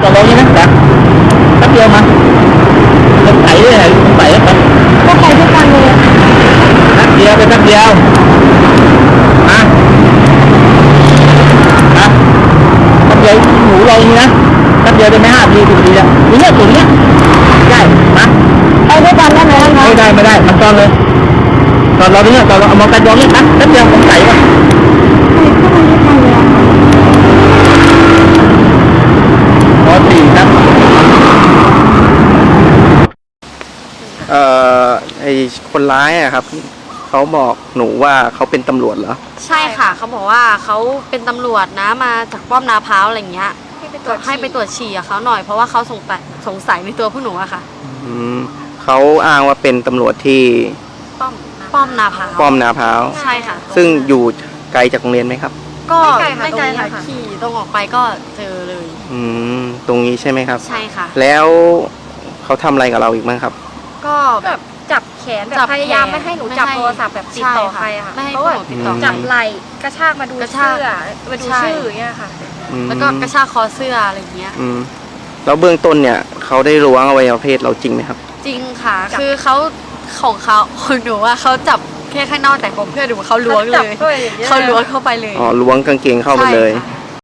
จะลงนี่นะจ๊ะแป๊บเดียวมาสงสัยเลยสงสัยแล้วกันก็ไปด้วยกันเลยแป๊บเดียวไปแป๊บเดียวมานะแป๊บเดียวหนูรออ เอ่อไอคนร้ายอะครับเขาบอกหนูว่าเขาเป็นตำรวจเหรอใช่ค่ะ เขาบอกว่าเขาเป็นตำรวจนะมาจากป้อมนาพร้าวอะไรอย่างเงี้ยให้ไปตรวจฉี่กับเขาหน่อยเพราะว่าเขาสงสัยสงสัยในตัวพวกหนูอะค่ะ อืมเขาอ้างว่าเป็นตำรวจที่ป้อมป้อมนาพร้าวป้อมนาพร้าว ใช่ค่ะ ซึ่งอยู่ไกลจากโรงเรียนไหมครับ ก็ไม่ไกลค่ะไม่ไกลตรงนี้ค่ะค่ะขี่ตรงออกไปก็เจอเลย อืมตรงนี้ใช่ไหมครับ ใช่ค่ะ แล้วเขาทำอะไรกับเราอีกบ้างครับ ก็แบแบบบจับแขนแบบพยายามไม่ให้หนูจับโทรศัพท์แบบติดต่อใครอะค่ะไม่ให้เพพราะวกว่าหนูติดต่ออืมจับไหล่กระชากมาดูกระเสื้ชากอมาดูใช่ ชื่ออย่างเงี้ยค่ะ อืมแล้วก็กระชากคอเสื้ออะไรอย่างเงี้ย อืมแล้วเบื้องต้นเนี่ยเขาได้ล้วงอวัยวะเพศเราจริงไหมครับ จริงค่ะ จับ คือเขาของเขาของหนูว่าเขาจับแค่ข้างนอกแต่ของเพื่อนหนูเขาล้วงเลยจับด้วยอย่างเงี้ย เขาล้วงเข้าไปเลย อ๋อล้วงกางเกงเข้าไปเลย ใช่ค่ะ